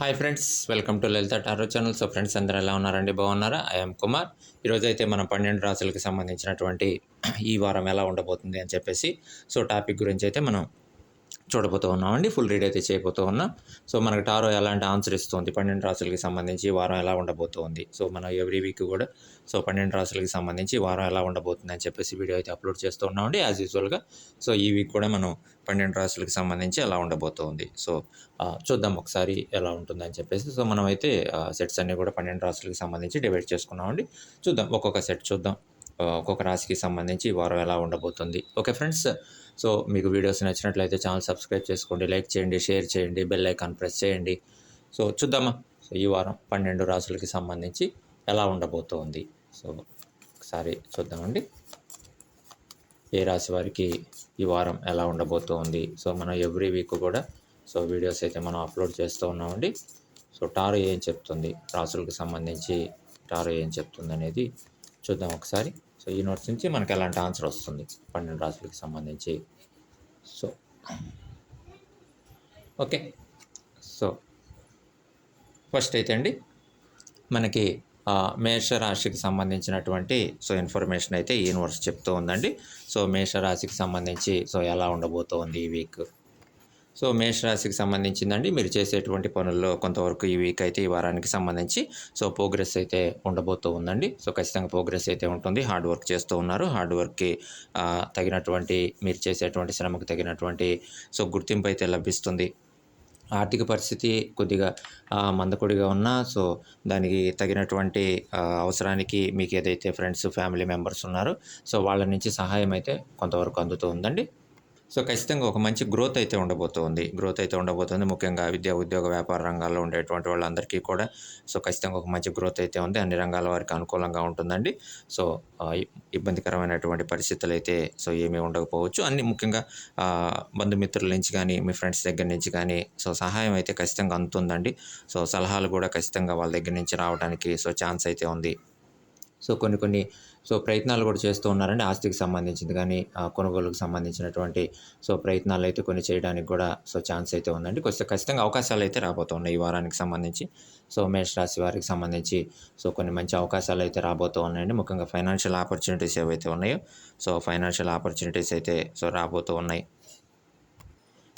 Hi friends welcome to Lalitha tarot channel. So friends అందరూ ఎలా ఉన్నారండి? బాగున్నారా? ఐఎమ్ కుమార్. ఈరోజు అయితే మనం పన్నెండు రాసులకు సంబంధించినటువంటి ఈ వారం ఎలా ఉండబోతుంది అని చెప్పేసి సో టాపిక్ గురించి అయితే మనం చూడబోతూ ఉన్నామండి. ఫుల్ రీడ్ అయితే చేయబోతూ ఉన్నాం. సో మనకు టారో ఎలాంటి ఆన్సర్ ఇస్తుంది? పన్నెండు రాసులకి సంబంధించి వారం ఎలా ఉండబోతుంది? సో మనం ఎవ్రీ వీక్ కూడా. సో పన్నెండు రాసులకి సంబంధించి వారం ఎలా ఉండబోతుంది అని చెప్పేసి వీడియో అయితే అప్లోడ్ చేస్తూ ఉన్నామండి యాజ్ యూజువల్గా సో ఈ వీక్ కూడా మనం పన్నెండు రాసులకి సంబంధించి ఎలా ఉండబోతుంది? సో చూద్దాం ఒకసారి ఎలా ఉంటుందని చెప్పేసి. సో మనం అయితే సెట్స్ అన్నీ కూడా పన్నెండు రాసులకి సంబంధించి డివైడ్ చేసుకున్నామండి. చూద్దాం ఒక్కొక్క సెట్ చూద్దాం. ఒక్కొక్క రాశికి సంబంధించి వారం ఎలా ఉండబోతుంది? ఓకే ఫ్రెండ్స్ సో మీకు వీడియోస్ నచ్చినట్లయితే ఛానల్ సబ్స్క్రైబ్ చేసుకోండి లైక్ చేయండి షేర్ చేయండి బెల్ ఐకాన్ ప్రెస్ చేయండి. సో చూద్దామా? సో ఈ వారం పన్నెండు రాసులకి సంబంధించి ఎలా ఉండబోతోంది? సో ఒకసారి చూద్దామండి. ఏ రాశి వారికి ఈ వారం ఎలా ఉండబోతోంది? సో మనం ఎవ్రీ వీక్ కూడా సో వీడియోస్ అయితే మనం అప్లోడ్ చేస్తూ ఉన్నామండి. సో టారో ఏం చెప్తుంది? రాసులకు సంబంధించి టారో ఏం చెప్తుంది అనేది చూద్దాం ఒకసారి. సో ఈ నోట్స్ నుంచి మనకి ఎలాంటి ఆన్సర్ వస్తుంది? పన్నెండు రాసులకు సంబంధించి సో ఓకే. సో ఫస్ట్ అయితే అండి మనకి మేషరాశికి సంబంధించినటువంటి సో ఇన్ఫర్మేషన్ అయితే యూనివర్స్ చెప్తూ ఉందండి. సో మేషరాశికి సంబంధించి సో ఎలా ఉండబోతోంది ఈ వీక్? సో మేషరాశికి సంబంధించిందండి. మీరు చేసేటువంటి పనుల్లో కొంతవరకు ఈ వీక్ అయితే ఈ వారానికి సంబంధించి సో ప్రోగ్రెస్ అయితే ఉండబోతూ ఉందండి. సో ఖచ్చితంగా ప్రోగ్రెస్ అయితే ఉంటుంది. హార్డ్ వర్క్ చేస్తూ ఉన్నారు. హార్డ్ వర్క్కి తగినటువంటి మీరు చేసేటువంటి శ్రమకు తగినటువంటి సో గుర్తింపు అయితే లభిస్తుంది. ఆర్థిక పరిస్థితి కొద్దిగా మందకొడిగా ఉన్నా సో దానికి తగినటువంటి అవసరానికి మీకు ఏదైతే ఫ్రెండ్స్ ఫ్యామిలీ మెంబర్స్ ఉన్నారో సో వాళ్ళ నుంచి సహాయం అయితే కొంతవరకు అందుతూ ఉందండి. సో ఖచ్చితంగా ఒక మంచి గ్రోత్ అయితే ఉండబోతోంది. గ్రోత్ అయితే ఉండబోతుంది. ముఖ్యంగా విద్యా ఉద్యోగ వ్యాపార రంగాల్లో ఉండేటువంటి వాళ్ళందరికీ కూడా సో ఖచ్చితంగా ఒక మంచి గ్రోత్ అయితే ఉంది. అన్ని రంగాల వారికి అనుకూలంగా ఉంటుందండి. సో ఇబ్బందికరమైనటువంటి పరిస్థితులు అయితే సో ఏమీ ఉండకపోవచ్చు. అన్ని ముఖ్యంగా బంధుమిత్రుల నుంచి కానీ మీ ఫ్రెండ్స్ దగ్గర నుంచి కానీ సో సహాయం అయితే ఖచ్చితంగా అందుతుందండి. సో సలహాలు కూడా ఖచ్చితంగా వాళ్ళ దగ్గర నుంచి రావడానికి సో ఛాన్స్ అయితే ఉంది. సో కొన్ని కొన్ని సో ప్రయత్నాలు కూడా చేస్తూ ఉన్నారండి ఆస్తికి సంబంధించింది కానీ కొనుగోలుకు సంబంధించినటువంటి సో ప్రయత్నాలు అయితే కొన్ని చేయడానికి కూడా సో ఛాన్స్ అయితే ఉందండి. కొంచెం ఖచ్చితంగా అవకాశాలు అయితే రాబోతున్నాయి ఈ వారానికి సంబంధించి. సో మేషరాశి వారికి సంబంధించి సో కొన్ని మంచి అవకాశాలు అయితే రాబోతూ ఉన్నాయండి. ముఖ్యంగా ఫైనాన్షియల్ ఆపర్చునిటీస్ ఏవైతే ఉన్నాయో సో ఫైనాన్షియల్ ఆపర్చునిటీస్ అయితే సో రాబోతూ ఉన్నాయి.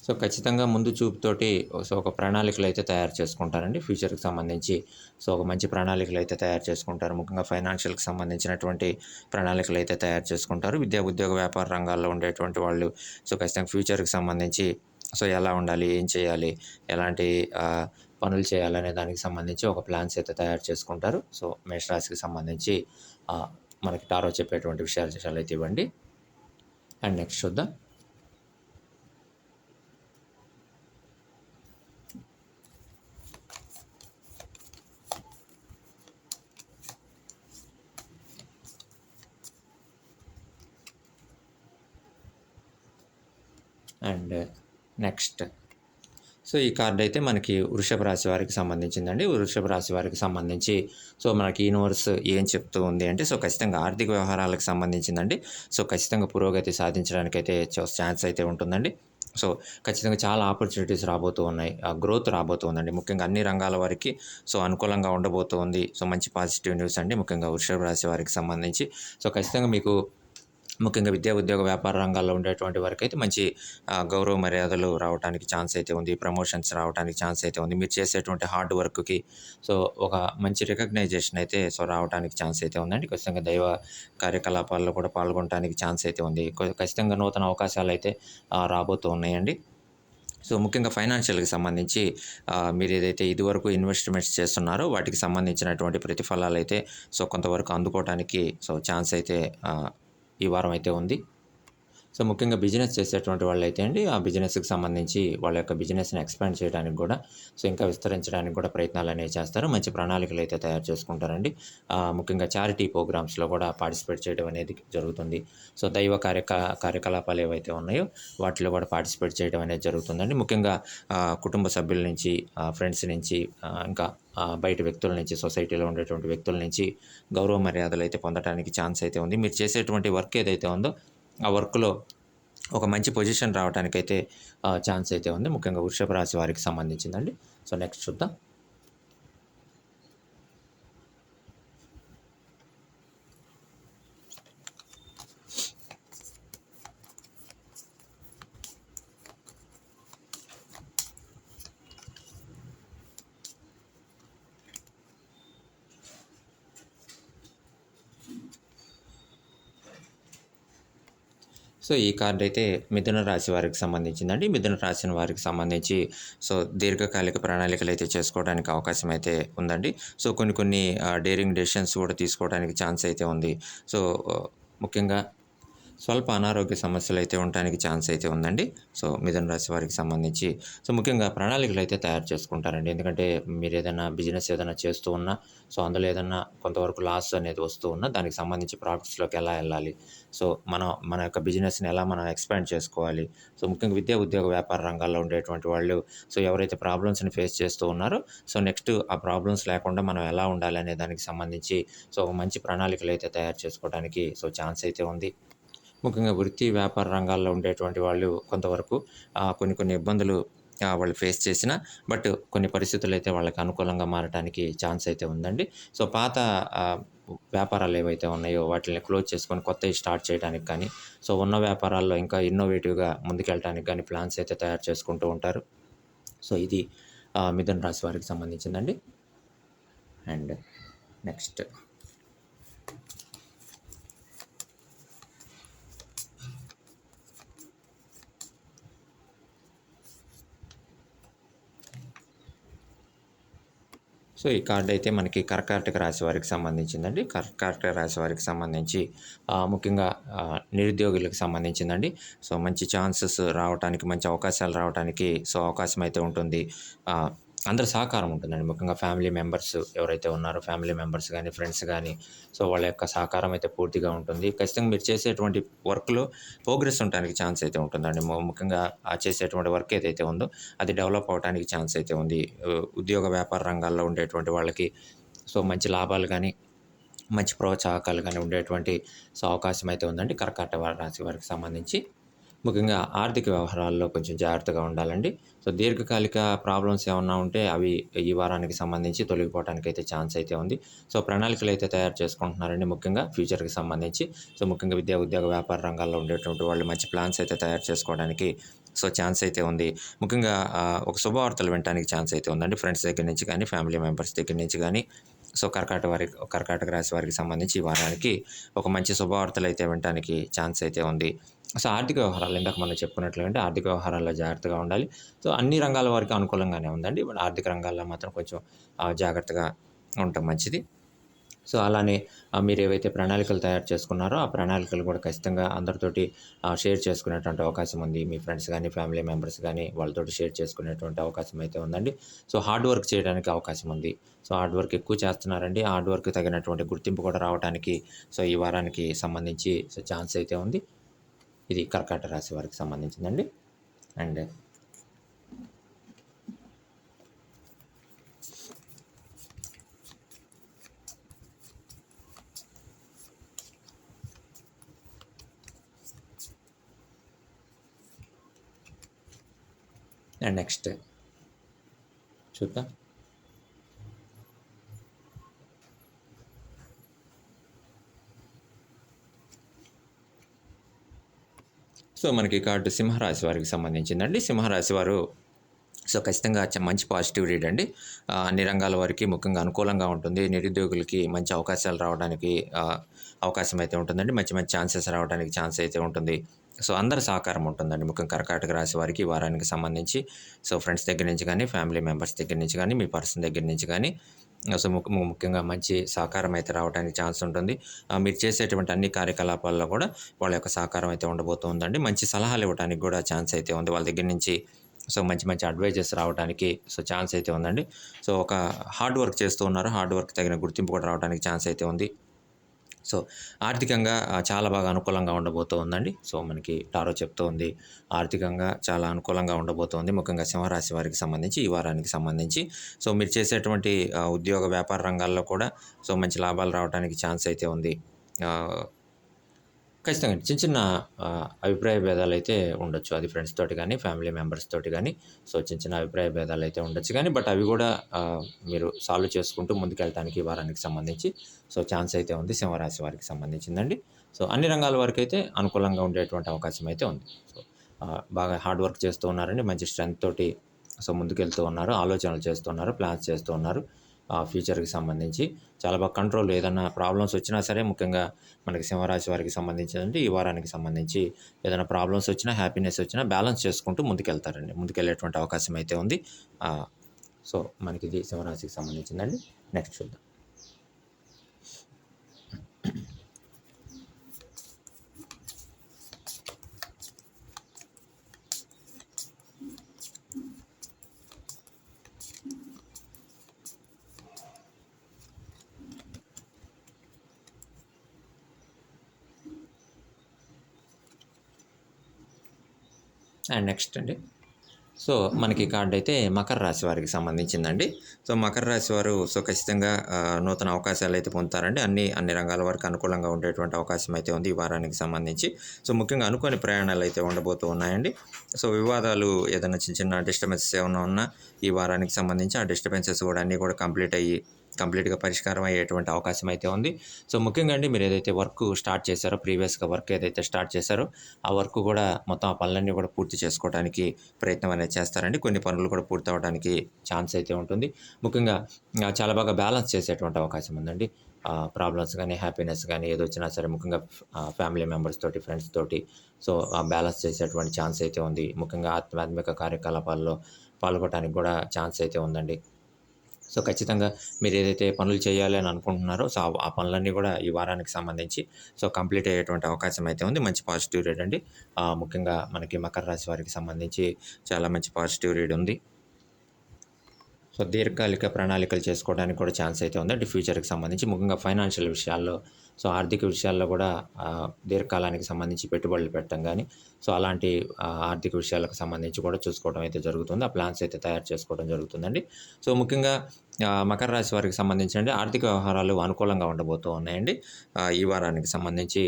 సో ఖచ్చితంగా ముందు చూపుతోటి సో ఒక ప్రణాళికలు అయితే తయారు చేసుకుంటారండి ఫ్యూచర్కి సంబంధించి. సో ఒక మంచి ప్రణాళికలు అయితే తయారు చేసుకుంటారు. ముఖ్యంగా ఫైనాన్షియల్కి సంబంధించినటువంటి ప్రణాళికలు అయితే తయారు చేసుకుంటారు. విద్యా ఉద్యోగ వ్యాపార రంగాల్లో ఉండేటువంటి వాళ్ళు సో ఖచ్చితంగా ఫ్యూచర్కి సంబంధించి సో ఎలా ఉండాలి ఏం చేయాలి ఎలాంటి పనులు చేయాలనే దానికి సంబంధించి ఒక ప్లాన్స్ అయితే తయారు చేసుకుంటారు. సో మేషరాశికి సంబంధించి మనకి టారో చెప్పేటువంటి విషయాలు విషయాలు అయితే ఇవ్వండి. అండ్ నెక్స్ట్ చూద్దాం. And next. సో ఈ కార్డ్ అయితే మనకి వృషభ రాశి వారికి సంబంధించిందండి. వృషభ రాశి వారికి సంబంధించి సో మనకి యూనివర్స్ ఏం చెప్తూ ఉంది అంటే సో ఖచ్చితంగా ఆర్థిక వ్యవహారాలకు సంబంధించిందండి. సో ఖచ్చితంగా పురోగతి సాధించడానికి అయితే ఛాన్స్ అయితే ఉంటుందండి. సో ఖచ్చితంగా చాలా ఆపర్చునిటీస్ రాబోతూ ఉన్నాయి. గ్రోత్ రాబోతూ ఉందండి. ముఖ్యంగా అన్ని రంగాల వారికి సో అనుకూలంగా ఉండబోతోంది సో మంచి పాజిటివ్ న్యూస్ అండి. ముఖ్యంగా వృషభ రాశి వారికి సంబంధించి. సో ఖచ్చితంగా మీకు ముఖ్యంగా విద్యా ఉద్యోగ వ్యాపార రంగాల్లో ఉండేటువంటి వారికి అయితే మంచి గౌరవ మర్యాదలు రావడానికి ఛాన్స్ అయితే ఉంది. ప్రమోషన్స్ రావడానికి ఛాన్స్ అయితే ఉంది. మీరు చేసేటువంటి హార్డ్ వర్క్కి సో ఒక మంచి రికగ్నైజేషన్ అయితే సో రావడానికి ఛాన్స్ అయితే ఉందండి. ఖచ్చితంగా దైవ కార్యకలాపాల్లో కూడా పాల్గొనడానికి ఛాన్స్ అయితే ఉంది. ఖచ్చితంగా నూతన అవకాశాలు అయితే రాబోతూ ఉన్నాయండి. సో ముఖ్యంగా ఫైనాన్షియల్కి సంబంధించి మీరు ఏదైతే ఇదివరకు ఇన్వెస్ట్మెంట్స్ చేస్తున్నారో వాటికి సంబంధించినటువంటి ప్రతిఫలాలు అయితే సో కొంతవరకు అందుకోవడానికి సో ఛాన్స్ అయితే ఈ వారం అయితే ఉంది. సో ముఖ్యంగా బిజినెస్ చేసేటువంటి వాళ్ళు అయితే అండి ఆ బిజినెస్కి సంబంధించి వాళ్ళ యొక్క బిజినెస్ని ఎక్స్పాండ్ చేయడానికి కూడా సో ఇంకా విస్తరించడానికి కూడా ప్రయత్నాలు అనేవి చేస్తారు. మంచి ప్రణాళికలు అయితే తయారు చేసుకుంటారండి. ముఖ్యంగా చారిటీ ప్రోగ్రామ్స్లో కూడా పార్టిసిపేట్ చేయడం అనేది జరుగుతుంది. సో దైవ కార్యక కార్యకలాపాలు ఏవైతే ఉన్నాయో వాటిలో కూడా పార్టిసిపేట్ చేయడం అనేది జరుగుతుందండి. ముఖ్యంగా కుటుంబ సభ్యుల నుంచి ఫ్రెండ్స్ నుంచి ఇంకా బయట వ్యక్తుల నుంచి సొసైటీలో ఉండేటువంటి వ్యక్తుల నుంచి గౌరవ మర్యాదలు అయితే పొందడానికి ఛాన్స్ అయితే ఉంది. మీరు చేసేటువంటి వర్క్ ఏదైతే ఉందో ఆ వర్క్లో ఒక మంచి పొజిషన్ రావడానికైతే ఛాన్స్ అయితే ఉంది. ముఖ్యంగా వృషభ రాశి వారికి సంబంధించిందండి. సో నెక్స్ట్ చూద్దాం. సో ఈ కార్డ్ అయితే మిథున రాశి వారికి సంబంధించిందండి. మిథున రాశి వారికి సంబంధించి సో దీర్ఘకాలిక ప్రణాళికలు అయితే చేసుకోవడానికి అవకాశం అయితే ఉందండి. సో కొన్ని కొన్ని డేరింగ్ డెసిషన్స్ కూడా తీసుకోవడానికి ఛాన్స్ అయితే ఉంది. సో ముఖ్యంగా స్వల్ప అనారోగ్య సమస్యలు అయితే ఉండడానికి ఛాన్స్ అయితే ఉందండి. సో మిథున రాశి వారికి సంబంధించి సో ముఖ్యంగా ప్రణాళికలు అయితే తయారు చేసుకుంటారండి. ఎందుకంటే మీరు ఏదైనా బిజినెస్ ఏదైనా చేస్తూ ఉన్నా సో అందులో ఏదైనా కొంతవరకు లాస్ అనేది వస్తూ ఉన్నా దానికి సంబంధించి ప్రాఫిట్స్లోకి ఎలా వెళ్ళాలి? సో మనం మన యొక్క బిజినెస్ని ఎలా మనం ఎక్స్పాండ్ చేసుకోవాలి? సో ముఖ్యంగా విద్యా ఉద్యోగ వ్యాపార రంగాల్లో ఉండేటువంటి వాళ్ళు సో ఎవరైతే ప్రాబ్లమ్స్ని ఫేస్ చేస్తూ ఉన్నారో సో నెక్స్ట్ ఆ ప్రాబ్లమ్స్ లేకుండా మనం ఎలా ఉండాలి అనే దానికి సంబంధించి సో ఒక మంచి ప్రణాళికలు అయితే తయారు చేసుకోవడానికి సో ఛాన్స్ అయితే ఉంది. ముఖ్యంగా వృత్తి వ్యాపార రంగాల్లో ఉండేటువంటి వాళ్ళు కొంతవరకు కొన్ని కొన్ని ఇబ్బందులు వాళ్ళు ఫేస్ చేసిన బట్ కొన్ని పరిస్థితులు అయితే వాళ్ళకి అనుకూలంగా మారడానికి ఛాన్స్ అయితే ఉందండి. సో పాత వ్యాపారాలు ఏవైతే ఉన్నాయో వాటిని క్లోజ్ చేసుకొని కొత్తవి స్టార్ట్ చేయడానికి కానీ సో ఉన్న వ్యాపారాల్లో ఇంకా ఇన్నోవేటివ్గా ముందుకెళ్ళడానికి కానీ ప్లాన్స్ అయితే తయారు చేసుకుంటూ ఉంటారు. సో ఇది ఆ, మిథున రాశి వారికి సంబంధించిందండి. And next. సో ఈ కార్డు అయితే మనకి కర్కాటక రాశి వారికి సంబంధించిందండి. కర్కాటక రాశి వారికి సంబంధించి ముఖ్యంగా నిరుద్యోగులకు సంబంధించిందండి. సో మంచి ఛాన్సెస్ రావడానికి మంచి అవకాశాలు రావడానికి సో అవకాశం అయితే ఉంటుంది. అందరి సహకారం ఉంటుందండి. ముఖ్యంగా ఫ్యామిలీ మెంబర్స్ ఎవరైతే ఉన్నారో ఫ్యామిలీ మెంబర్స్ కానీ ఫ్రెండ్స్ కానీ సో వాళ్ళ యొక్క సహకారం అయితే పూర్తిగా ఉంటుంది. ఖచ్చితంగా మీరు చేసేటువంటి వర్క్లో ప్రోగ్రెస్ ఉండడానికి ఛాన్స్ అయితే ఉంటుందండి. ముఖ్యంగా ఆ చేసేటువంటి వర్క్ ఏదైతే ఉందో అది డెవలప్ అవడానికి ఛాన్స్ అయితే ఉంది. ఉద్యోగ వ్యాపార రంగాల్లో ఉండేటువంటి వాళ్ళకి సో మంచి లాభాలు కానీ మంచి ప్రోత్సాహకాలు కానీ ఉండేటువంటి సో అవకాశం అయితే ఉందండి. కర్కాటక రాశి వారికి సంబంధించి. ముఖ్యంగా ఆర్థిక వ్యవహారాల్లో కొంచెం జాగ్రత్తగా ఉండాలండి. సో దీర్ఘకాలిక ప్రాబ్లమ్స్ ఏమన్నా ఉంటే అవి ఈ వారానికి సంబంధించి తొలగిపోవడానికి అయితే ఛాన్స్ అయితే ఉంది. సో ప్రణాళికలు అయితే తయారు చేసుకుంటున్నారండి ముఖ్యంగా ఫ్యూచర్కి సంబంధించి. సో ముఖ్యంగా విద్యా ఉద్యోగ వ్యాపార రంగాల్లో ఉండేటువంటి వాళ్ళు మంచి ప్లాన్స్ అయితే తయారు చేసుకోవడానికి సో ఛాన్స్ అయితే ఉంది. ముఖ్యంగా ఒక శుభవార్తలు వినడానికి ఛాన్స్ అయితే ఉందండి. ఫ్రెండ్స్ దగ్గర నుంచి కానీ ఫ్యామిలీ మెంబర్స్ దగ్గర నుంచి కానీ సో కర్కాటక వారి కర్కాటక రాశి వారికి సంబంధించి ఈ వారానికి ఒక మంచి శుభవార్తలు అయితే వినడానికి ఛాన్స్ అయితే ఉంది. సో ఆర్థిక వ్యవహారాలు ఇందాక మనం చెప్పుకున్నట్లుగా ఆర్థిక వ్యవహారాల్లో జాగ్రత్తగా ఉండాలి. సో అన్ని రంగాల వారికి అనుకూలంగానే ఉందండి. బట్ ఆర్థిక రంగాల్లో మాత్రం కొంచెం జాగ్రత్తగా ఉండటం మంచిది. సో అలానే మీరు ఏవైతే ప్రణాళికలు తయారు చేసుకున్నారో ఆ ప్రణాళికలు కూడా ఖచ్చితంగా అందరితోటి షేర్ చేసుకునేటువంటి అవకాశం ఉంది. మీ ఫ్రెండ్స్ కానీ ఫ్యామిలీ మెంబర్స్ కానీ వాళ్ళతోటి షేర్ చేసుకునేటువంటి అవకాశం అయితే ఉందండి. సో హార్డ్ వర్క్ చేయడానికి అవకాశం ఉంది. సో హార్డ్ వర్క్ ఎక్కువ చేస్తున్నారండి. హార్డ్ వర్క్ తగినటువంటి గుర్తింపు కూడా రావడానికి సో ఈ వారానికి సంబంధించి సో ఛాన్స్ అయితే ఉంది. ఇది కర్కాట రాశి వారికి సంబంధించిందండి. అండ్ అండ్ నెక్స్ట్ చూద్దాం. సో మనకి కార్డు సింహరాశి వారికి సంబంధించిందండి. సింహరాశి వారు సో ఖచ్చితంగా మంచి పాజిటివ్ రీడ్ అండి. అన్ని రంగాల వారికి ముఖ్యంగా అనుకూలంగా ఉంటుంది. నిరుద్యోగులకి మంచి అవకాశాలు రావడానికి అవకాశం అయితే ఉంటుందండి. మంచి మంచి ఛాన్సెస్ రావడానికి ఛాన్స్ అయితే ఉంటుంది. సో అందరి సహకారం ఉంటుందండి. ముఖ్యంగా కర్కాటక రాశి వారికి వారానికి సంబంధించి. సో ఫ్రెండ్స్ దగ్గర నుంచి కానీ ఫ్యామిలీ మెంబర్స్ దగ్గర నుంచి కానీ మీ పర్సన్ దగ్గర నుంచి కానీ సో ముఖ్యంగా మంచి సహకారం అయితే రావడానికి ఛాన్స్ ఉంటుంది. మీరు చేసేటువంటి అన్ని కార్యకలాపాల్లో కూడా వాళ్ళ యొక్క సహకారం అయితే ఉండబోతుందండి. మంచి సలహాలు ఇవ్వడానికి కూడా ఛాన్స్ అయితే ఉంది. వాళ్ళ దగ్గర నుంచి సో మంచి మంచి అడ్వైజెస్ రావడానికి సో ఛాన్స్ అయితే ఉందండి. సో ఒక హార్డ్ వర్క్ చేస్తూ ఉన్నారు. హార్డ్ వర్క్ తగిన గుర్తింపు కూడా రావడానికి ఛాన్స్ అయితే ఉంది. సో ఆర్థికంగా చాలా బాగా అనుకూలంగా ఉండబోతోందండి. సో మనకి టారో చెప్తూ ఉంది ఆర్థికంగా చాలా అనుకూలంగా ఉండబోతోంది. ముఖ్యంగా సింహరాశి వారికి సంబంధించి ఈ వారానికి సంబంధించి. సో మీరు చేసేటువంటి ఉద్యోగ వ్యాపార రంగాల్లో కూడా సో మంచి లాభాలు రావడానికి ఛాన్స్ అయితే ఉంది. ఖచ్చితంగా చిన్న చిన్న అభిప్రాయ భేదాలు అయితే ఉండొచ్చు. అది ఫ్రెండ్స్ తోటి కానీ ఫ్యామిలీ మెంబర్స్ తోటి కానీ సో చిన్న చిన్న అభిప్రాయ భేదాలు అయితే ఉండొచ్చు కానీ బట్ అవి కూడా మీరు సాల్వ్ చేసుకుంటూ ముందుకెళ్ళటానికి వారానికి సంబంధించి సో ఛాన్స్ అయితే ఉంది. సింహరాశి వారికి సంబంధించిందండి. సో అన్ని రంగాల వరకు అయితే అనుకూలంగా ఉండేటువంటి అవకాశం అయితే ఉంది. సో బాగా హార్డ్ వర్క్ చేస్తూ ఉన్నారండి. మంచి స్ట్రెంత్ తోటి సో ముందుకెళ్తూ ఉన్నారు. ఆలోచనలు చేస్తున్నారు ప్లాన్స్ చేస్తూ ఉన్నారు. ఫ్యూచర్కి సంబంధించి. చాలా బాగా కంట్రోల్ ఏదైనా ప్రాబ్లమ్స్ వచ్చినా సరే ముఖ్యంగా మనకి సింహరాశి వారికి సంబంధించి ఈ వారానికి సంబంధించి ఏదైనా ప్రాబ్లమ్స్ వచ్చినా హ్యాపీనెస్ వచ్చినా బ్యాలెన్స్ చేసుకుంటూ ముందుకెళ్తారండి. ముందుకెళ్ళేటువంటి అవకాశం అయితే ఉంది. సో మనకి ఇది సింహరాశికి సంబంధించిందండి. నెక్స్ట్ చూద్దాం. అండ్ నెక్స్ట్ అండి సో మనకి కార్డ్ అయితే మకర రాశి వారికి సంబంధించిందండి. సో మకర రాశి వారు సో ఖచ్చితంగా నూతన అవకాశాలు అయితే పొందుతారండి. అన్ని అన్ని రంగాల వరకు అనుకూలంగా ఉండేటువంటి అవకాశం అయితే ఉంది ఈ వారానికి సంబంధించి. సో ముఖ్యంగా అనుకోని ప్రయాణాలు అయితే ఉండబోతూ ఉన్నాయండి. సో వివాదాలు ఏదైనా చిన్న చిన్న డిస్టర్బెన్సెస్ ఏమైనా ఉన్నా ఈ వారానికి సంబంధించి ఆ డిస్టర్బెన్సెస్ కూడా అన్నీ కూడా కంప్లీట్ అయ్యి కంప్లీట్గా పరిష్కారం అయ్యేటువంటి అవకాశం అయితే ఉంది. సో ముఖ్యంగా అండి మీరు ఏదైతే వర్క్ స్టార్ట్ చేశారో ప్రీవియస్గా వర్క్ ఏదైతే స్టార్ట్ చేశారో ఆ వర్క్ కూడా మొత్తం ఆ పనులన్నీ కూడా పూర్తి చేసుకోవడానికి ప్రయత్నం అనేది చేస్తారండి. కొన్ని పనులు కూడా పూర్తి ఛాన్స్ అయితే ఉంటుంది. ముఖ్యంగా చాలా బాగా బ్యాలెన్స్ చేసేటువంటి అవకాశం ఉందండి. ప్రాబ్లమ్స్ కానీ హ్యాపీనెస్ కానీ ఏదో వచ్చినా సరే ముఖ్యంగా ఫ్యామిలీ మెంబర్స్ తోటి ఫ్రెండ్స్ తోటి సో ఆ బ్యాలెన్స్ చేసేటువంటి ఛాన్స్ అయితే ఉంది. ముఖ్యంగా ఆధ్యాత్మిక కార్యకలాపాల్లో పాల్గొనడానికి కూడా ఛాన్స్ అయితే ఉందండి. సో ఖచ్చితంగా మీరు ఏదైతే పనులు చేయాలి అని అనుకుంటున్నారో సో ఆ- పనులన్నీ కూడా ఈ వారానికి సంబంధించి సో కంప్లీట్ అయ్యేటువంటి అవకాశం అయితే ఉంది. మంచి పాజిటివ్ రేట్ అండి. ముఖ్యంగా మనకి మకర రాశి వారికి సంబంధించి చాలా మంచి పాజిటివ్ రేట్ ఉంది. సో దీర్ఘకాలిక ప్రణాళికలు చేసుకోవడానికి కూడా ఛాన్స్ అయితే ఉంది. ఫ్యూచర్కి సంబంధించి ముఖ్యంగా ఫైనాన్షియల్ విషయాల్లో సో ఆర్థిక విషయాల్లో కూడా దీర్ఘకాలానికి సంబంధించి పెట్టుబడులు పెట్టడం కానీ సో అలాంటి ఆర్థిక విషయాలకు సంబంధించి కూడా చూసుకోవడం అయితే జరుగుతుంది. ఆ ప్లాన్స్ అయితే తయారు చేసుకోవడం జరుగుతుందండి. సో ముఖ్యంగా మకర రాశి వారికి సంబంధించి ఆర్థిక వ్యవహారాలు అనుకూలంగా ఉండబోతూ ఉన్నాయండి. ఈ వారానికి సంబంధించి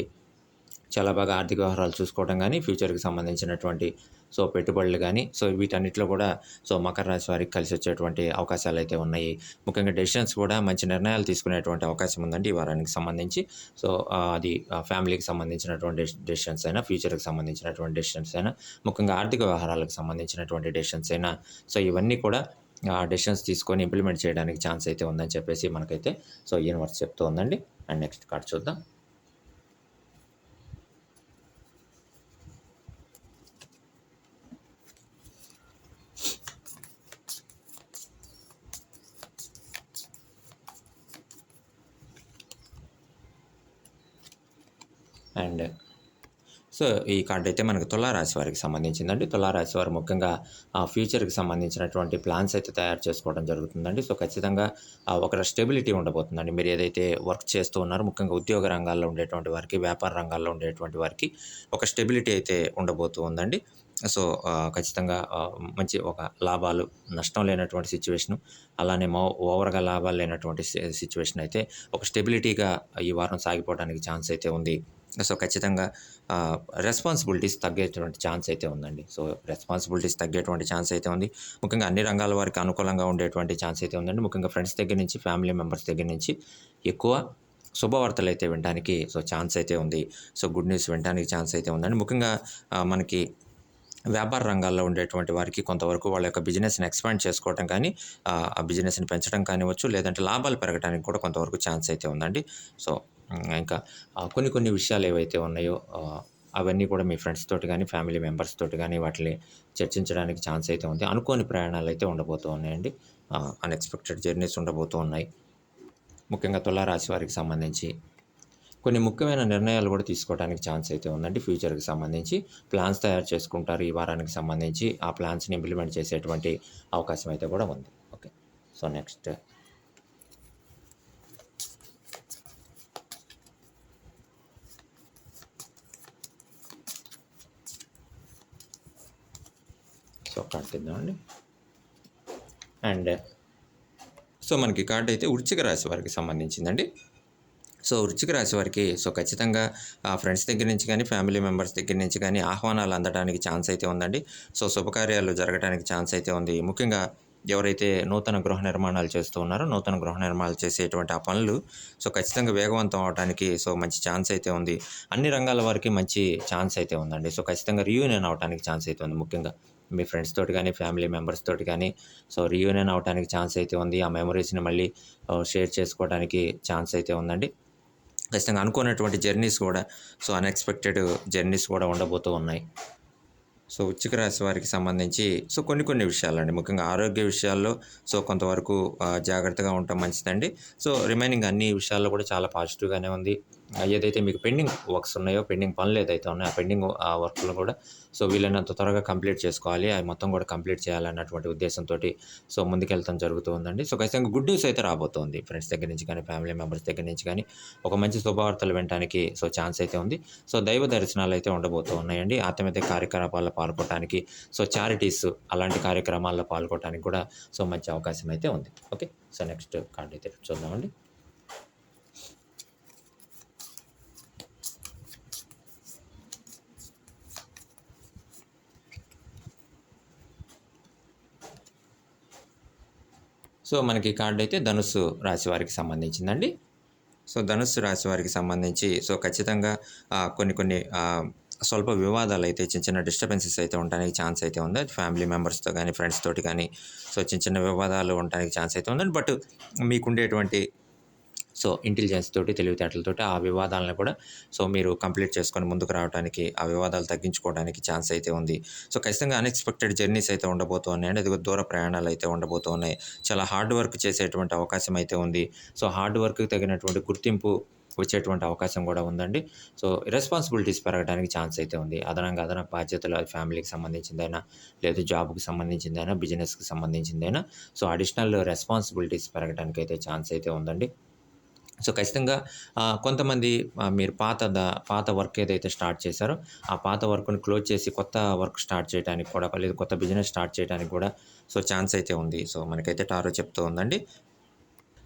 చాలా బాగా ఆర్థిక వ్యవహారాలు చూసుకోవడం కానీ ఫ్యూచర్కి సంబంధించినటువంటి సో పెట్టుబడులు కానీ సో వీటన్నిటిలో కూడా సో మకర రాశి వారికి కలిసి వచ్చేటువంటి అవకాశాలు అయితే ఉన్నాయి. ముఖ్యంగా డెసిషన్స్ కూడా మంచి నిర్ణయాలు తీసుకునేటువంటి అవకాశం ఉందండి ఈ వారానికి సంబంధించి. సో అది ఫ్యామిలీకి సంబంధించినటువంటి డెసిషన్స్ అయినా ఫ్యూచర్కి సంబంధించినటువంటి డెసిషన్స్ అయినా ముఖ్యంగా ఆర్థిక వ్యవహారాలకు సంబంధించినటువంటి డెసిషన్స్ అయినా సో ఇవన్నీ కూడా డెసిషన్స్ తీసుకొని ఇంప్లిమెంట్ చేయడానికి ఛాన్స్ అయితే ఉందని చెప్పేసి మనకైతే సో యూనివర్స్ చెప్తూ ఉందండి. అండ్ నెక్స్ట్ కార్డ్ చూద్దాం. అండ్ సో ఈ కార్డు అయితే మనకు తులారాశి వారికి సంబంధించిందండి. తులారాశి వారు ముఖ్యంగా ఆ ఫ్యూచర్కి సంబంధించినటువంటి ప్లాన్స్ అయితే తయారు చేసుకోవడం జరుగుతుందండి. సో ఖచ్చితంగా ఒక స్టెబిలిటీ ఉండబోతుందండి. మీరు ఏదైతే వర్క్ చేస్తూ ఉన్నారో ముఖ్యంగా ఉద్యోగ రంగాల్లో ఉండేటువంటి వారికి వ్యాపార రంగాల్లో ఉండేటువంటి వారికి ఒక స్టెబిలిటీ అయితే ఉండబోతూ ఉందండి. సో ఖచ్చితంగా మంచి ఒక లాభాలు నష్టం లేనటువంటి సిచ్యువేషను అలానే మో ఓవర్గా లాభాలు లేనటువంటి సిచ్యువేషన్ అయితే ఒక స్టెబిలిటీగా ఈ వారం సాగిపోవడానికి ఛాన్స్ అయితే ఉంది. సో ఖచ్చితంగా రెస్పాన్సిబిలిటీస్ తగ్గేటువంటి ఛాన్స్ అయితే ఉందండి. సో రెస్పాన్సిబిలిటీస్ తగ్గేటువంటి ఛాన్స్ అయితే ఉంది. ముఖ్యంగా అన్ని రంగాల వారికి అనుకూలంగా ఉండేటువంటి ఛాన్స్ అయితే ఉందండి. ముఖ్యంగా ఫ్రెండ్స్ దగ్గర నుంచి ఫ్యామిలీ మెంబర్స్ దగ్గర నుంచి ఎక్కువ శుభవార్తలు అయితే వినడానికి సో ఛాన్స్ అయితే ఉంది. సో గుడ్ న్యూస్ వినడానికి ఛాన్స్ అయితే ఉందండి. ముఖ్యంగా మనకి వ్యాపార రంగాల్లో ఉండేటువంటి వారికి కొంతవరకు వాళ్ళ యొక్క బిజినెస్ని ఎక్స్పాండ్ చేసుకోవటం కానీ ఆ బిజినెస్ని పెంచడం కానివచ్చు లేదంటే లాభాలు పెరగడానికి కూడా కొంతవరకు ఛాన్స్ అయితే ఉందండి. సో ఇంకా కొన్ని కొన్ని విషయాలు ఏవైతే ఉన్నాయో అవన్నీ కూడా మీ ఫ్రెండ్స్ తోటి కానీ ఫ్యామిలీ మెంబర్స్ తోటి కానీ వాటిని చర్చించడానికి ఛాన్స్ అయితే ఉంది. అనుకోని ప్రయాణాలు అయితే ఉండబోతూ ఉన్నాయండి. అన్ఎక్స్పెక్టెడ్ జర్నీస్ ఉండబోతూ ఉన్నాయి. ముఖ్యంగా తులారాశి వారికి సంబంధించి కొన్ని ముఖ్యమైన నిర్ణయాలు కూడా తీసుకోవడానికి ఛాన్స్ అయితే ఉందండి. ఫ్యూచర్కి సంబంధించి ప్లాన్స్ తయారు చేసుకుంటారు. ఈ వారానికి సంబంధించి ఆ ప్లాన్స్ని ఇంప్లిమెంట్ చేసేటువంటి అవకాశం అయితే కూడా ఉంది. Okay. So next so card తీద్దామండి and. So మనకి కార్డ్ అయితే వృచ్చిక రాశి వారికి సంబంధించిందండి. సో వృచ్చిక రాశి వారికి సో ఖచ్చితంగా ఫ్రెండ్స్ దగ్గర నుంచి కానీ ఫ్యామిలీ మెంబర్స్ దగ్గర నుంచి కానీ ఆహ్వానాలు అందడానికి ఛాన్స్ అయితే ఉందండి. సో శుభకార్యాలు జరగడానికి ఛాన్స్ అయితే ఉంది. ముఖ్యంగా ఎవరైతే నూతన గృహ నిర్మాణాలు చేస్తూ ఉన్నారో నూతన గృహ నిర్మాణాలు చేసేటువంటి ఆ పనులు సో ఖచ్చితంగా వేగవంతం అవడానికి సో మంచి ఛాన్స్ అయితే ఉంది. అన్ని రంగాల వారికి మంచి ఛాన్స్ అయితే ఉందండి. సో ఖచ్చితంగా రీయూనియన్ అవడానికి ఛాన్స్ అయితే ఉంది ముఖ్యంగా. మీ ఫ్రెండ్స్ తోటి కానీ ఫ్యామిలీ మెంబర్స్ తోటి కానీ. సో రీయూనియన్ అవడానికి ఛాన్స్ అయితే ఉంది. ఆ మెమరీస్ని మళ్ళీ uh, షేర్ చేసుకోవడానికి ఛాన్స్ అయితే ఉందండి. ఖచ్చితంగా అనుకున్నటువంటి జర్నీస్ కూడా సో అన్ఎక్స్పెక్టెడ్ జర్నీస్ కూడా ఉండబోతూ ఉన్నాయి. సో వృశ్చిక రాశి వారికి సంబంధించి సో కొన్ని కొన్ని విషయాలండి. ముఖ్యంగా ఆరోగ్య విషయాల్లో సో కొంతవరకు uh, జాగ్రత్తగా ఉండటం మంచిదండి. సో రిమైనింగ్ అన్ని విషయాల్లో కూడా చాలా పాజిటివ్గానే ఉంది. ఏదైతే మీకు పెండింగ్ వర్క్స్ ఉన్నాయో పెండింగ్ పనులు ఏదైతే ఉన్నాయో ఆ పెండింగ్ ఆ వర్క్లు కూడా సో వీలైనంత త్వరగా కంప్లీట్ చేసుకోవాలి. అవి మొత్తం కూడా కంప్లీట్ చేయాలన్నటువంటి ఉద్దేశంతో సో ముందుకెళ్తాం జరుగుతూ ఉందండి సో ఖచ్చితంగా గుడ్ న్యూస్ అయితే రాబోతోంది. ఫ్రెండ్స్ దగ్గర నుంచి కానీ ఫ్యామిలీ మెంబర్స్ దగ్గర నుంచి కానీ ఒక మంచి శుభవార్తలు వినడానికి సో ఛాన్స్ అయితే ఉంది. సో దైవ దర్శనాలు అయితే ఉండబోతూ ఉన్నాయండి ఆత్మీయత కార్యకలాపాల్లో పాల్గొనడానికి సో చారిటీస్ అలాంటి కార్యక్రమాల్లో పాల్గొనడానికి కూడా సో మంచి అవకాశం అయితే ఉంది. ఓకే. సో నెక్స్ట్ కార్డ్ అయితే చూద్దామండి. సో మనకి కార్డు అయితే ధనుస్సు రాశి వారికి సంబంధించిందండి. సో ధనుస్సు రాశి వారికి సంబంధించి సో ఖచ్చితంగా కొన్ని కొన్ని స్వల్ప వివాదాలు అయితే చిన్న చిన్న డిస్టర్బెన్సెస్ అయితే ఉండడానికి ఛాన్స్ అయితే ఉంది. ఫ్యామిలీ మెంబర్స్తో కానీ ఫ్రెండ్స్ తోటి కానీ సో చిన్న చిన్న వివాదాలు ఉండడానికి ఛాన్స్ అయితే ఉందండి. బట్ మీకుండేటువంటి సో ఇంటెలిజెన్స్ తోటి తెలివితేటలతోటి ఆ వివాదాలను కూడా సో మీరు కంప్లీట్ చేసుకొని ముందుకు రావడానికి ఆ వివాదాలు తగ్గించుకోవడానికి ఛాన్స్ అయితే ఉంది. సో ఖచ్చితంగా అన్ఎక్స్పెక్టెడ్ జర్నీస్ అయితే ఉండబోతున్నాయండి అది దూర ప్రయాణాలు అయితే ఉండబోతున్నాయి. చాలా హార్డ్ వర్క్ చేసేటువంటి అవకాశం అయితే ఉంది. సో హార్డ్ వర్క్కి తగినటువంటి గుర్తింపు వచ్చేటువంటి అవకాశం కూడా ఉందండి. సో రెస్పాన్సిబిలిటీస్ పెరగడానికి ఛాన్స్ అయితే ఉంది. అదనంగా అదనపు బాధ్యతలు అది ఫ్యామిలీకి సంబంధించిందైనా లేదా జాబ్కి సంబంధించిందైనా బిజినెస్కి సంబంధించిందైనా సో అడిషనల్ రెస్పాన్సిబిలిటీస్ పెరగడానికి అయితే ఛాన్స్ అయితే ఉందండి. సో ఖచ్చితంగా కొంతమంది మీరు పాత ద పాత వర్క్ ఏదైతే స్టార్ట్ చేశారో ఆ పాత వర్క్ని క్లోజ్ చేసి కొత్త వర్క్ స్టార్ట్ చేయడానికి కూడా లేదు కొత్త బిజినెస్ స్టార్ట్ చేయడానికి కూడా సో ఛాన్స్ అయితే ఉంది. సో మనకైతే టారో చెప్తూ ఉందండి.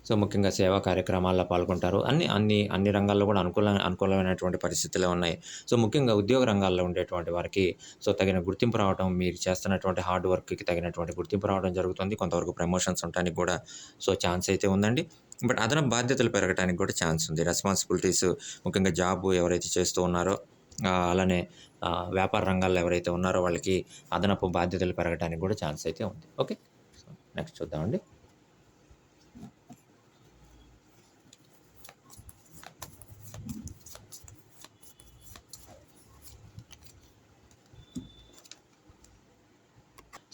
సో ముఖ్యంగా సేవా కార్యక్రమాల్లో పాల్గొంటారు. అన్ని అన్ని అన్ని రంగాల్లో కూడా అనుకూల అనుకూలమైనటువంటి పరిస్థితులే ఉన్నాయి. సో ముఖ్యంగా ఉద్యోగ రంగాల్లో ఉండేటువంటి వారికి సో తగిన గుర్తింపు రావడం మీరు చేస్తున్నటువంటి హార్డ్ వర్క్కి తగినటువంటి గుర్తింపు రావడం జరుగుతుంది. కొంతవరకు ప్రమోషన్స్ ఉండడానికి కూడా సో ఛాన్స్ అయితే ఉందండి. బట్ అదనపు బాధ్యతలు పెరగడానికి కూడా ఛాన్స్ ఉంది. రెస్పాన్సిబిలిటీస్ ముఖ్యంగా జాబ్ ఎవరైతే చేస్తూ ఉన్నారో అలానే వ్యాపార రంగాల్లో ఎవరైతే ఉన్నారో వాళ్ళకి అదనపు బాధ్యతలు పెరగడానికి కూడా ఛాన్స్ అయితే ఉంది. ఓకే. సో నెక్స్ట్ చూద్దామండి.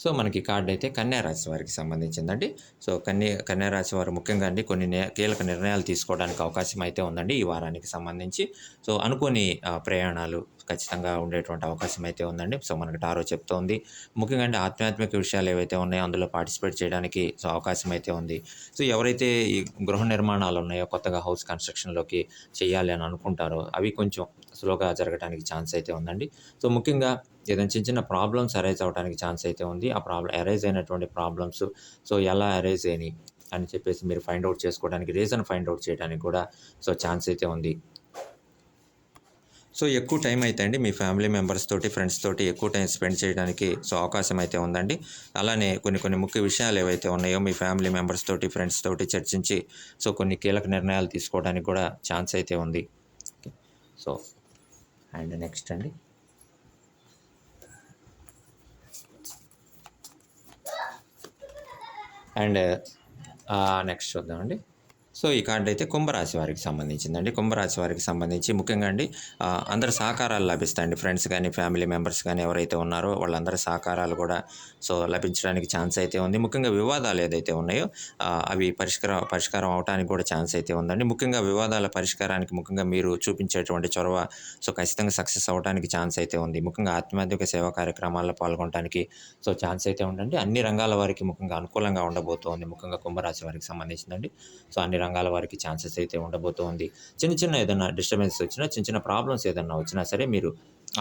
సో మనకి కార్డు అయితే కన్యారాశి వారికి సంబంధించిందండి. సో కన్యా కన్యారాశి వారు ముఖ్యంగా అండి కొన్ని నే- కీలక నిర్ణయాలు తీసుకోవడానికి అవకాశం అయితే ఉందండి ఈ వారానికి సంబంధించి. సో అనుకోని ప్రయాణాలు ఖచ్చితంగా ఉండేటువంటి అవకాశం అయితే ఉందండి. సో మనకి టారో చెప్తోంది. ముఖ్యంగా అంటే ఆధ్యాత్మిక విషయాలు ఏవైతే ఉన్నాయో అందులో పార్టిసిపేట్ చేయడానికి సో అవకాశం అయితే ఉంది. సో ఎవరైతే ఈ గృహ నిర్మాణాలు ఉన్నాయో కొత్తగా హౌస్ కన్స్ట్రక్షన్లోకి చేయాలి అని అనుకుంటారో అవి కొంచెం స్లోగా జరగడానికి ఛాన్స్ అయితే ఉందండి. సో ముఖ్యంగా ఏదైనా చిన్న చిన్న ప్రాబ్లమ్స్ అరైజ్ అవడానికి ఛాన్స్ అయితే ఉంది. ఆ ప్రాబ్లం అరైజ్ అయినటువంటి ప్రాబ్లమ్స్ సో ఎలా అరైజ్ అయినాయి అని చెప్పేసి మీరు ఫైండ్ అవుట్ చేసుకోవడానికి రీజన్ ఫైండ్ అవుట్ చేయడానికి కూడా సో ఛాన్స్ అయితే ఉంది. సో ఎక్కువ టైం అయితే అండి మీ ఫ్యామిలీ మెంబర్స్ తోటి ఫ్రెండ్స్ తోటి ఎక్కువ టైం స్పెండ్ చేయడానికి సో అవకాశం అయితే ఉందండి. అలానే కొన్ని కొన్ని ముఖ్య విషయాలు ఏవైతే ఉన్నాయో మీ ఫ్యామిలీ మెంబర్స్ తోటి ఫ్రెండ్స్ తోటి చర్చించి సో కొన్ని కీలక నిర్ణయాలు తీసుకోవడానికి కూడా ఛాన్స్ అయితే ఉంది. సో అండ్ నెక్స్ట్ అండి. అండ్ నెక్స్ట్ చూద్దామండి. సో ఈ కార్డు అయితే కుంభరాశి వారికి సంబంధించిందండి. కుంభరాశి వారికి సంబంధించి ముఖ్యంగా అండి అందరి సహకారాలు లభిస్తాయండి. ఫ్రెండ్స్ కానీ ఫ్యామిలీ మెంబర్స్ కానీ ఎవరైతే ఉన్నారో వాళ్ళందరి సహకారాలు కూడా సో లభించడానికి ఛాన్స్ అయితే ఉంది. ముఖ్యంగా వివాదాలు ఏదైతే ఉన్నాయో అవి పరిష్కారం పరిష్కారం అవడానికి కూడా ఛాన్స్ అయితే ఉందండి. ముఖ్యంగా వివాదాల పరిష్కారానికి ముఖ్యంగా మీరు చూపించేటువంటి చొరవ సో ఖచ్చితంగా సక్సెస్ అవడానికి ఛాన్స్ అయితే ఉంది. ముఖ్యంగా ఆత్మాధిక సేవా కార్యక్రమాల్లో పాల్గొనడానికి సో ఛాన్స్ అయితే ఉండండి అన్ని రంగాల వారికి ముఖ్యంగా అనుకూలంగా ఉండబోతోంది. ముఖ్యంగా కుంభరాశి వారికి సంబంధించిందండి. సో అన్ని రంగాల వారికి ఛాన్సెస్ అయితే ఉండబోతోంది. చిన్న చిన్న ఏదైనా డిస్టర్బెన్స్ వచ్చినా చిన్న చిన్న ప్రాబ్లమ్స్ ఏదైనా వచ్చినా సరే మీరు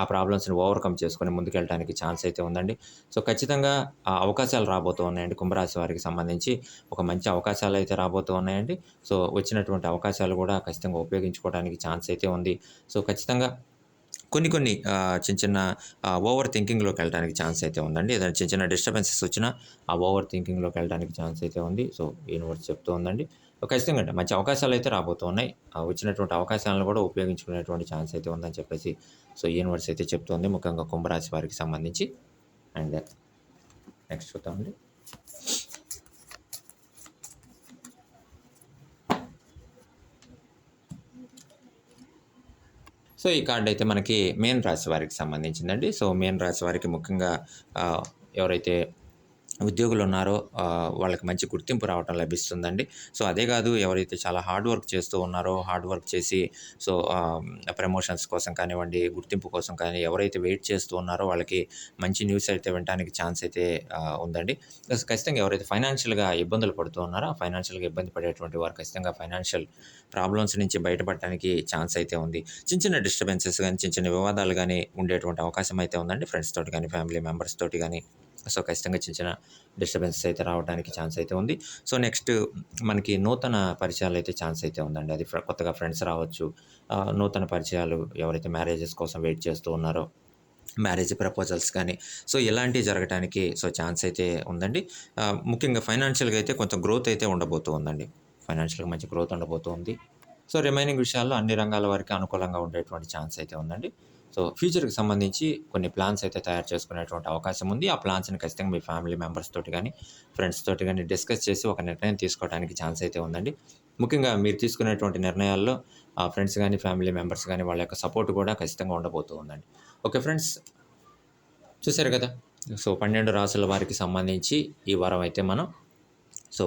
ఆ ప్రాబ్లమ్స్ని ఓవర్కమ్ చేసుకొని ముందుకెళ్ళడానికి ఛాన్స్ అయితే ఉందండి. సో ఖచ్చితంగా ఆ అవకాశాలు రాబోతూ ఉన్నాయండి కుంభరాశి వారికి సంబంధించి ఒక మంచి అవకాశాలు అయితే రాబోతూ ఉన్నాయండి సో వచ్చినటువంటి అవకాశాలు కూడా ఖచ్చితంగా ఉపయోగించుకోవడానికి ఛాన్స్ అయితే ఉంది. సో ఖచ్చితంగా కొన్ని కొన్ని చిన్న చిన్న ఓవర్ థింకింగ్లోకి వెళ్ళడానికి ఛాన్స్ అయితే ఉందండి. ఏదైనా చిన్న చిన్న డిస్టర్బెన్సెస్ వచ్చినా ఆ ఓవర్ థింకింగ్లోకి వెళ్ళడానికి ఛాన్స్ అయితే ఉంది. సో యూనివర్స్ చెప్తూ ఉందండి. ఖచ్చితంగా అంటే మంచి అవకాశాలు అయితే రాబోతున్నాయి వచ్చినటువంటి అవకాశాలను కూడా ఉపయోగించుకునేటువంటి ఛాన్స్ అయితే ఉందని చెప్పేసి సో యూనివర్స్ అయితే చెప్తుంది. ముఖ్యంగా కుంభరాశి వారికి సంబంధించి. అండ్ నెక్స్ట్ చూద్దామండి. సో ఈ కార్డ్ అయితే మనకి మేన్ రాశి వారికి సంబంధించిందండి. సో మేన్ రాశి వారికి ముఖ్యంగా ఎవరైతే ఉద్యోగులు ఉన్నారో వాళ్ళకి మంచి గుర్తింపు రావటం లభిస్తుందండి. సో అదే కాదు ఎవరైతే చాలా హార్డ్ వర్క్ చేస్తూ ఉన్నారో హార్డ్ వర్క్ చేసి సో ప్రమోషన్స్ కోసం కానివ్వండి గుర్తింపు కోసం కానీ ఎవరైతే వెయిట్ చేస్తూ ఉన్నారో వాళ్ళకి మంచి న్యూస్ అయితే వినడానికి ఛాన్స్ అయితే ఉందండి. ఖచ్చితంగా ఎవరైతే ఫైనాన్షియల్గా ఇబ్బందులు పడుతూ ఉన్నారో ఆ ఫైనాన్షియల్గా ఇబ్బంది పడేటువంటి వారు ఖచ్చితంగా ఫైనాన్షియల్ ప్రాబ్లమ్స్ నుంచి బయటపడటానికి ఛాన్స్ అయితే ఉంది. చిన్న చిన్న డిస్టర్బెన్సెస్ కానీ చిన్న చిన్న వివాదాలు కానీ ఉండేటువంటి అవకాశం అయితే ఉందండి. ఫ్రెండ్స్ తోటి కానీ ఫ్యామిలీ మెంబర్స్ తోటి కానీ సో ఖచ్చితంగా చిన్న చిన్న డిస్టర్బెన్సెస్ అయితే రావడానికి ఛాన్స్ అయితే ఉంది. సో నెక్స్ట్ మనకి నూతన పరిచయాలు అయితే ఛాన్స్ అయితే ఉందండి. అది కొత్తగా ఫ్రెండ్స్ రావచ్చు. నూతన పరిచయాలు ఎవరైతే మ్యారేజెస్ కోసం వెయిట్ చేస్తూ ఉన్నారో మ్యారేజ్ ప్రపోజల్స్ కానీ సో ఇలాంటివి జరగడానికి సో ఛాన్స్ అయితే ఉందండి. ముఖ్యంగా ఫైనాన్షియల్గా అయితే కొంచెం గ్రోత్ అయితే ఉండబోతూ ఉందండి. ఫైనాన్షియల్గా మంచి గ్రోత్ ఉండబోతూ ఉంది. సో రిమైనింగ్ విషయాల్లో అన్ని రంగాల వారికి అనుకూలంగా ఉండేటువంటి ఛాన్స్ అయితే ఉందండి. సో ఫ్యూచర్కి సంబంధించి కొన్ని ప్లాన్స్ అయితే తయారు చేసుకునేటువంటి అవకాశం ఉంది. ఆ ప్లాన్స్ని ఖచ్చితంగా మీ ఫ్యామిలీ మెంబర్స్ తోటి కానీ ఫ్రెండ్స్ తోటి కానీ డిస్కస్ చేసి ఒక నిర్ణయం తీసుకోవడానికి ఛాన్స్ అయితే ఉందండి. ముఖ్యంగా మీరు తీసుకునేటువంటి నిర్ణయాల్లో ఆ ఫ్రెండ్స్ కానీ ఫ్యామిలీ మెంబర్స్ కానీ వాళ్ళ యొక్క సపోర్ట్ కూడా ఖచ్చితంగా ఉండబోతూ ఉందండి. ఓకే ఫ్రెండ్స్ చూశారు కదా? సో పన్నెండు రాసుల వారికి సంబంధించి ఈ వారం అయితే మనం సో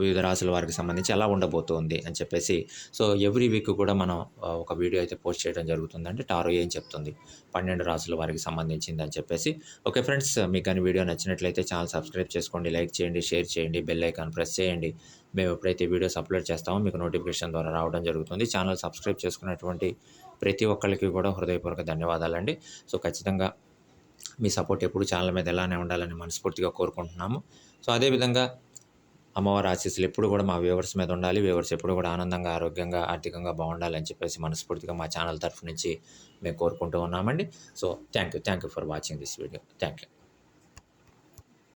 వివిధ రాసుల వారికి సంబంధించి ఎలా ఉండబోతోంది అని చెప్పేసి సో ఎవ్రీ వీక్ కూడా మనం ఒక వీడియో అయితే పోస్ట్ చేయడం జరుగుతుంది అంటే టారో ఏం చెప్తుంది? పన్నెండు రాసుల వారికి సంబంధించింది అని చెప్పేసి. ఓకే ఫ్రెండ్స్ మీకు కానీ వీడియో నచ్చినట్లయితే ఛానల్ సబ్స్క్రైబ్ చేసుకోండి లైక్ చేయండి షేర్ చేయండి బెల్ ఐకాన్ ప్రెస్ చేయండి. మేము ఎప్పుడైతే వీడియోస్ అప్లోడ్ చేస్తామో మీకు నోటిఫికేషన్ ద్వారా రావడం జరుగుతుంది. ఛానల్ సబ్స్క్రైబ్ చేసుకున్నటువంటి ప్రతి ఒక్కరికి కూడా హృదయపూర్వక ధన్యవాదాలండి. సో ఖచ్చితంగా మీ సపోర్ట్ ఎప్పుడు ఛానల్ మీద ఎలానే ఉండాలని మనస్ఫూర్తిగా కోరుకుంటున్నాము. సో అదేవిధంగా అమ్మవారి ఆశీస్సులు ఎప్పుడు కూడా మా వ్యూవర్స్ మీద ఉండాలి. వ్యూవర్స్ ఎప్పుడు కూడా ఆనందంగా ఆరోగ్యంగా ఆర్థికంగా బాగుండాలని చెప్పేసి మనస్ఫూర్తిగా మా ఛానల్ తరఫు నుంచి మేము కోరుకుంటూ ఉన్నామండి. So thank you thank you for watching this video. Thank you